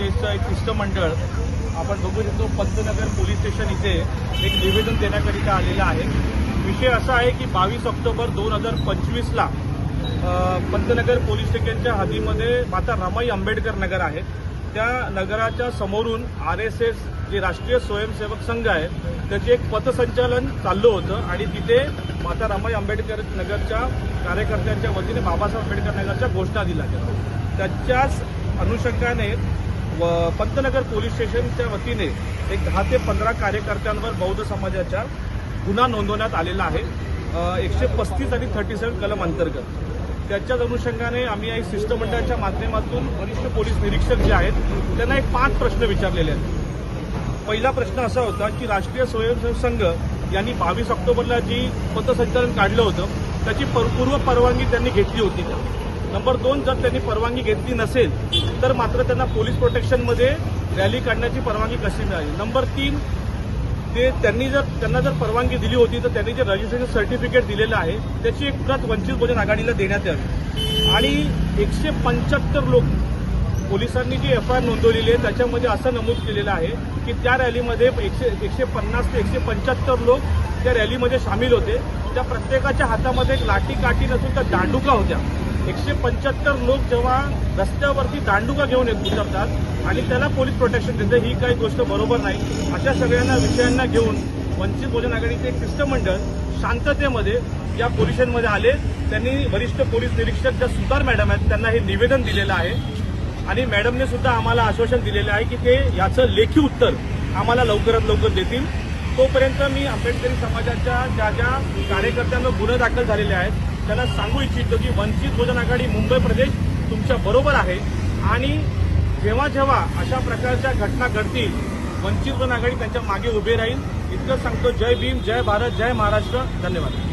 प्रदेशचं एक शिष्टमंडळ आपण बघू शकतो पंतनगर पोलीस स्टेशन इथे एक निवेदन देण्याकरिता आलेलं आहे. विषय असा आहे की बावीस ऑक्टोबर दोन हजार पंचवीसला पंतनगर पोलीस स्टेशनच्या हद्दीमध्ये माता रमाई आंबेडकर नगर आहे. त्या नगराच्या समोरून आर एस एस जे राष्ट्रीय स्वयंसेवक संघ आहे त्याचे एक पथसंचालन चाललं होतं आणि तिथे माता रमाई आंबेडकर नगरच्या कार्यकर्त्यांच्या वतीने बाबासाहेब आंबेडकर नगरच्या घोषणा दिल्या गेल्या. त्याच्याच अनुषंगाने व पंतनगर पोलीस स्टेशनच्या वतीने एक दहा ते पंधरा कार्यकर्त्यांवर बौद्ध समाजाच्या गुन्हा नोंदवण्यात आलेला आहे. एकशे पस्तीस आणि थर्टी सेव्हन कलम अंतर्गत. त्याच्याच अनुषंगाने आम्ही या शिष्टमंडळाच्या माध्यमातून वरिष्ठ पोलीस निरीक्षक जे आहेत त्यांना एक पाच प्रश्न विचारलेले आहेत. पहिला प्रश्न असा होता की राष्ट्रीय स्वयंसेवक संघ यांनी बावीस ऑक्टोबरला जी पथसंचलन काढलं होतं त्याची पर- पूर्व परवानगी त्यांनी घेतली होती नंबर दोन जर त्यांनी परवानगी घेतली नसेल तर मात्र त्यांना पोलीस प्रोटेक्शनमध्ये रॅली काढण्याची परवानगी कशी मिळाली? नंबर तीन ते त्यांनी जर त्यांना जर परवानगी दिली होती तर त्यांनी जे रजिस्ट्रेशन सर्टिफिकेट दिलेलं आहे त्याची एक प्रत वंचित बहुजन आघाडीला देण्यात यावी. आणि एकशे पंच्याहत्तर लोक पोलिसांनी जी एफ आय आर नोंदवलेली आहे त्याच्यामध्ये असं नमूद केलेलं आहे की त्या रॅलीमध्ये एकशे एकशे पन्नास ते एकशे पंच्याहत्तर लोक त्या रॅलीमध्ये सामील होते. त्या प्रत्येकाच्या हातामध्ये एक लाठी काठी नसून त्या दांडुका होत्या. एकशे पंच्याहत्तर लोक जेव्हा रस्त्यावरती दांडुका घेऊन येत उतरतात आणि त्याला पोलीस प्रोटेक्शन देतं ही काही गोष्ट बरोबर नाही. अशा सगळ्यांना विषयांना घेऊन वंचित बहुजन आघाडीचे एक शिष्टमंडळ शांततेमध्ये या पोलीस आले. त्यांनी वरिष्ठ पोलीस निरीक्षक ज्या सुतार मॅडम आहेत त्यांना हे निवेदन दिलेलं आहे. आणि मॅडमने सुद्धा आम्हाला आश्वासन दिलेलं आहे की ते याचं लेखी उत्तर आम्हाला लवकरात लवकर देतील. तोपर्यंत मी आंबेडकरी समाजाच्या ज्या ज्या कार्यकर्त्यांवर गुन्हे दाखल झालेले आहेत त्यांना सांगू इच्छितो की वंचित बहुजन आघाडी मुंबई प्रदेश तुमच्या बरोबर आहे. आणि जेव्हा जेव्हा अशा प्रकारच्या घटना घडतील वंचित बहुजन आघाडी त्यांच्या मागे उभे राहील. इतकं सांगतो. जय भीम जय भारत जय महाराष्ट्र. धन्यवाद.